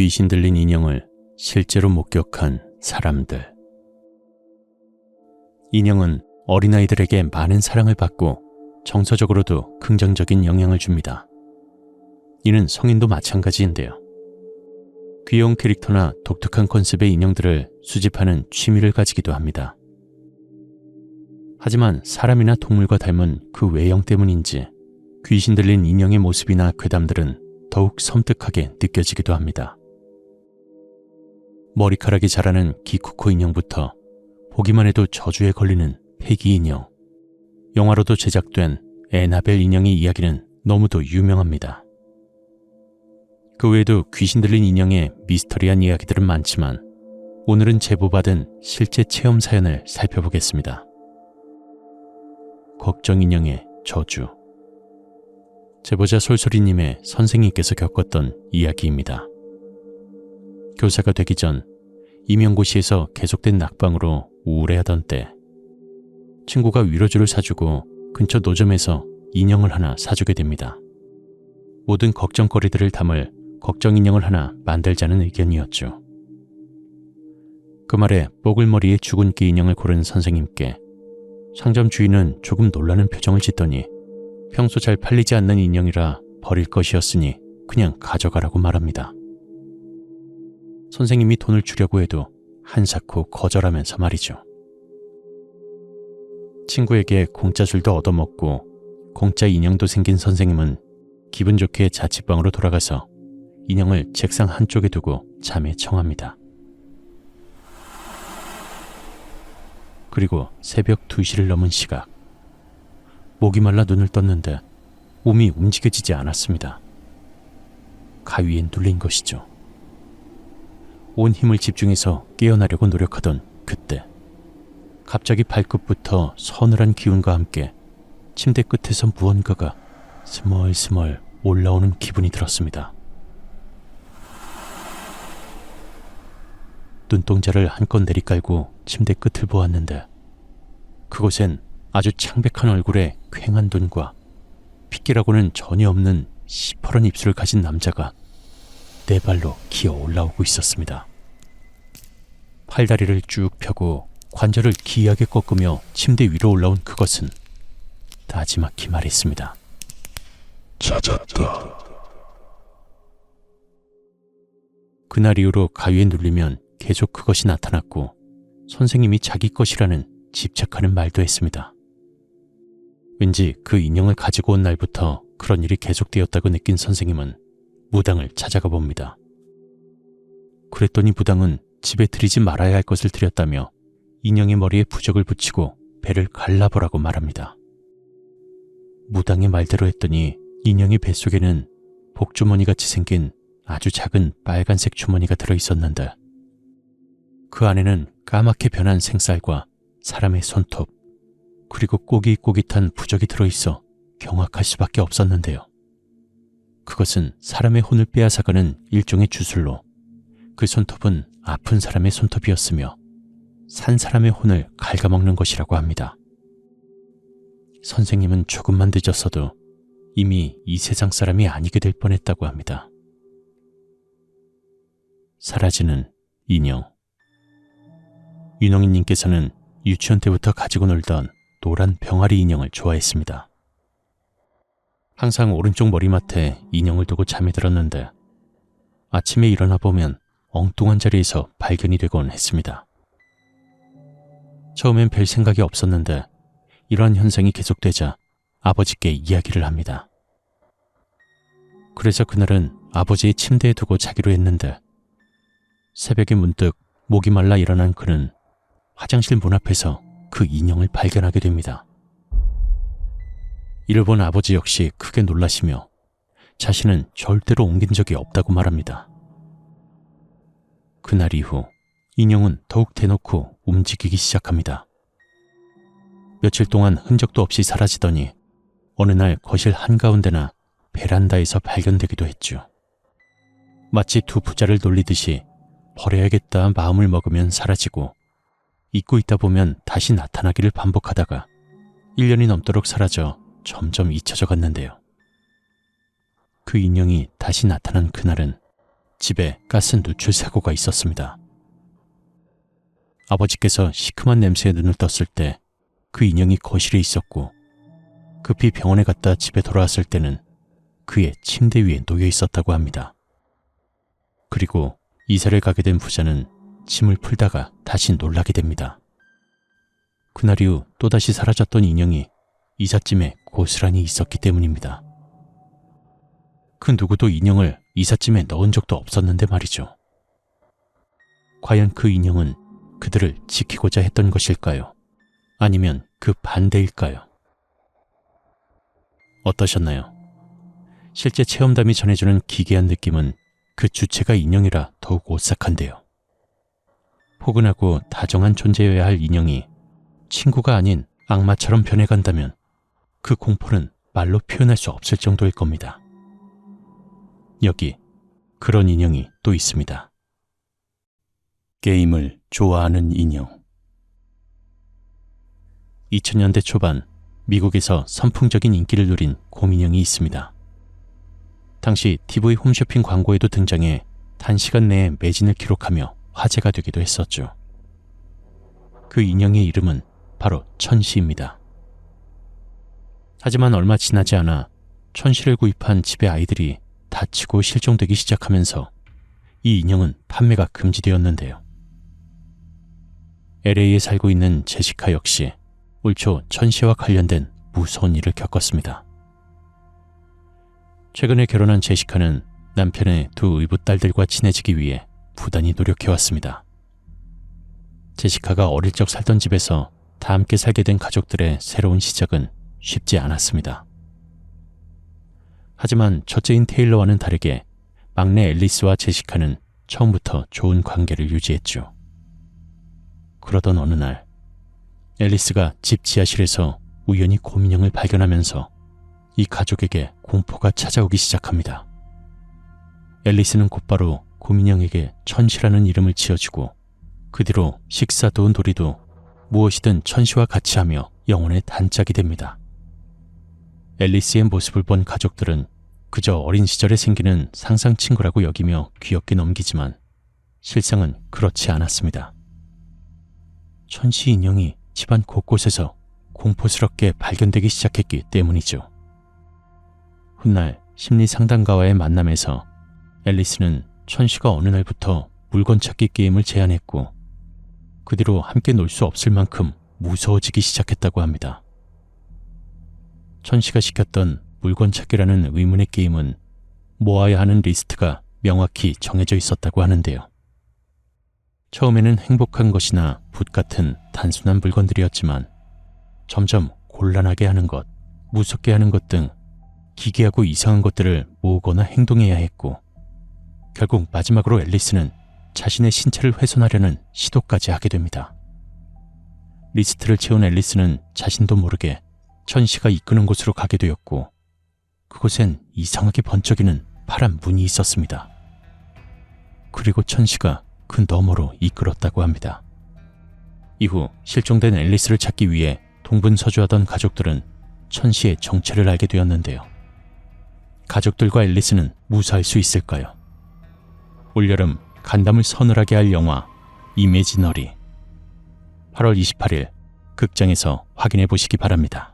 귀신 들린 인형을 실제로 목격한 사람들. 인형은 어린아이들에게 많은 사랑을 받고 정서적으로도 긍정적인 영향을 줍니다. 이는 성인도 마찬가지인데요. 귀여운 캐릭터나 독특한 컨셉의 인형들을 수집하는 취미를 가지기도 합니다. 하지만 사람이나 동물과 닮은 그 외형 때문인지 귀신 들린 인형의 모습이나 괴담들은 더욱 섬뜩하게 느껴지기도 합니다. 머리카락이 자라는 기쿠코 인형부터 보기만 해도 저주에 걸리는 폐기 인형, 영화로도 제작된 에나벨 인형의 이야기는 너무도 유명합니다. 그 외에도 귀신 들린 인형의 미스터리한 이야기들은 많지만 오늘은 제보받은 실제 체험 사연을 살펴보겠습니다. 걱정 인형의 저주. 제보자 솔솔이님의 선생님께서 겪었던 이야기입니다. 교사가 되기 전 임용고시에서 계속된 낙방으로 우울해하던 때 친구가 위로주를 사주고 근처 노점에서 인형을 하나 사주게 됩니다. 모든 걱정거리들을 담을 걱정 인형을 하나 만들자는 의견이었죠. 그 말에 뽀글머리의 죽은 끼 인형을 고른 선생님께 상점 주인은 조금 놀라는 표정을 짓더니 평소 잘 팔리지 않는 인형이라 버릴 것이었으니 그냥 가져가라고 말합니다. 선생님이 돈을 주려고 해도 한사코 거절하면서 말이죠. 친구에게 공짜 술도 얻어먹고 공짜 인형도 생긴 선생님은 기분 좋게 자취방으로 돌아가서 인형을 책상 한쪽에 두고 잠에 청합니다. 그리고 새벽 2시를 넘은 시각. 목이 말라 눈을 떴는데 몸이 움직여지지 않았습니다. 가위엔 눌린 것이죠. 온 힘을 집중해서 깨어나려고 노력하던 그때 갑자기 발끝부터 서늘한 기운과 함께 침대 끝에서 무언가가 스멀스멀 올라오는 기분이 들었습니다. 눈동자를 한껏 내리깔고 침대 끝을 보았는데 그곳엔 아주 창백한 얼굴에 퀭한 눈과 핏기라고는 전혀 없는 시퍼런 입술을 가진 남자가 네 발로 기어 올라오고 있었습니다. 팔다리를 쭉 펴고 관절을 기이하게 꺾으며 침대 위로 올라온 그것은 나지막히 말했습니다. 찾았다. 그날 이후로 가위에 눌리면 계속 그것이 나타났고 선생님이 자기 것이라는 집착하는 말도 했습니다. 왠지 그 인형을 가지고 온 날부터 그런 일이 계속되었다고 느낀 선생님은 무당을 찾아가 봅니다. 그랬더니 무당은 집에 들이지 말아야 할 것을 드렸다며 인형의 머리에 부적을 붙이고 배를 갈라보라고 말합니다. 무당의 말대로 했더니 인형의 뱃속에는 복주머니 같이 생긴 아주 작은 빨간색 주머니가 들어 있었는데 그 안에는 까맣게 변한 생쌀과 사람의 손톱, 그리고 꼬깃꼬깃한 부적이 들어 있어 경악할 수밖에 없었는데요. 그것은 사람의 혼을 빼앗아가는 일종의 주술로 그 손톱은 아픈 사람의 손톱이었으며 산 사람의 혼을 갉아먹는 것이라고 합니다. 선생님은 조금만 늦었어도 이미 이 세상 사람이 아니게 될 뻔했다고 합니다. 사라지는 인형. 윤영희님께서는 유치원 때부터 가지고 놀던 노란 병아리 인형을 좋아했습니다. 항상 오른쪽 머리맡에 인형을 두고 잠이 들었는데 아침에 일어나 보면 엉뚱한 자리에서 발견이 되곤 했습니다. 처음엔 별 생각이 없었는데 이러한 현상이 계속되자 아버지께 이야기를 합니다. 그래서 그날은 아버지의 침대에 두고 자기로 했는데 새벽에 문득 목이 말라 일어난 그는 화장실 문 앞에서 그 인형을 발견하게 됩니다. 이를 본 아버지 역시 크게 놀라시며 자신은 절대로 옮긴 적이 없다고 말합니다. 그날 이후 인형은 더욱 대놓고 움직이기 시작합니다. 며칠 동안 흔적도 없이 사라지더니 어느 날 거실 한가운데나 베란다에서 발견되기도 했죠. 마치 두 부자를 놀리듯이 버려야겠다 마음을 먹으면 사라지고 잊고 있다 보면 다시 나타나기를 반복하다가 1년이 넘도록 사라져 점점 잊혀져 갔는데요. 그 인형이 다시 나타난 그날은 집에 가스 누출 사고가 있었습니다. 아버지께서 시큼한 냄새에 눈을 떴을 때 그 인형이 거실에 있었고 급히 병원에 갔다 집에 돌아왔을 때는 그의 침대 위에 놓여 있었다고 합니다. 그리고 이사를 가게 된 부자는 짐을 풀다가 다시 놀라게 됩니다. 그날 이후 또다시 사라졌던 인형이 이삿짐에 고스란히 있었기 때문입니다. 그 누구도 인형을 이삿짐에 넣은 적도 없었는데 말이죠. 과연 그 인형은 그들을 지키고자 했던 것일까요? 아니면 그 반대일까요? 어떠셨나요? 실제 체험담이 전해주는 기괴한 느낌은 그 주체가 인형이라 더욱 오싹한데요. 포근하고 다정한 존재여야 할 인형이 친구가 아닌 악마처럼 변해간다면 그 공포는 말로 표현할 수 없을 정도일 겁니다. 여기 그런 인형이 또 있습니다. 게임을 좋아하는 인형. 2000년대 초반 미국에서 선풍적인 인기를 누린 곰인형이 있습니다. 당시 TV 홈쇼핑 광고에도 등장해 단시간 내에 매진을 기록하며 화제가 되기도 했었죠. 그 인형의 이름은 바로 천시입니다. 하지만 얼마 지나지 않아 천시를 구입한 집의 아이들이 다치고 실종되기 시작하면서 이 인형은 판매가 금지되었는데요. LA에 살고 있는 제시카 역시 올 초 천시와 관련된 무서운 일을 겪었습니다. 최근에 결혼한 제시카는 남편의 두 의붓 딸들과 친해지기 위해 부단히 노력해왔습니다. 제시카가 어릴 적 살던 집에서 다 함께 살게 된 가족들의 새로운 시작은 쉽지 않았습니다. 하지만 첫째인 테일러와는 다르게 막내 앨리스와 제시카는 처음부터 좋은 관계를 유지했죠. 그러던 어느 날, 앨리스가 집 지하실에서 우연히 곰인형을 발견하면서 이 가족에게 공포가 찾아오기 시작합니다. 앨리스는 곧바로 곰인형에게 천시라는 이름을 지어주고 그 뒤로 식사도 놀이도 무엇이든 천시와 같이 하며 영혼의 단짝이 됩니다. 앨리스의 모습을 본 가족들은 그저 어린 시절에 생기는 상상 친구라고 여기며 귀엽게 넘기지만 실상은 그렇지 않았습니다. 천시 인형이 집안 곳곳에서 공포스럽게 발견되기 시작했기 때문이죠. 훗날 심리 상담가와의 만남에서 앨리스는 천시가 어느 날부터 물건 찾기 게임을 제안했고 그 뒤로 함께 놀 수 없을 만큼 무서워지기 시작했다고 합니다. 천시가 시켰던 물건 찾기라는 의문의 게임은 모아야 하는 리스트가 명확히 정해져 있었다고 하는데요. 처음에는 행복한 것이나 붓 같은 단순한 물건들이었지만 점점 곤란하게 하는 것, 무섭게 하는 것 등 기괴하고 이상한 것들을 모으거나 행동해야 했고 결국 마지막으로 앨리스는 자신의 신체를 훼손하려는 시도까지 하게 됩니다. 리스트를 채운 앨리스는 자신도 모르게 천시가 이끄는 곳으로 가게 되었고 그곳엔 이상하게 번쩍이는 파란 문이 있었습니다. 그리고 천시가 그 너머로 이끌었다고 합니다. 이후 실종된 앨리스를 찾기 위해 동분서주하던 가족들은 천시의 정체를 알게 되었는데요. 가족들과 앨리스는 무사할 수 있을까요? 올여름 간담을 서늘하게 할 영화 이미지너리 8월 28일 극장에서 확인해 보시기 바랍니다.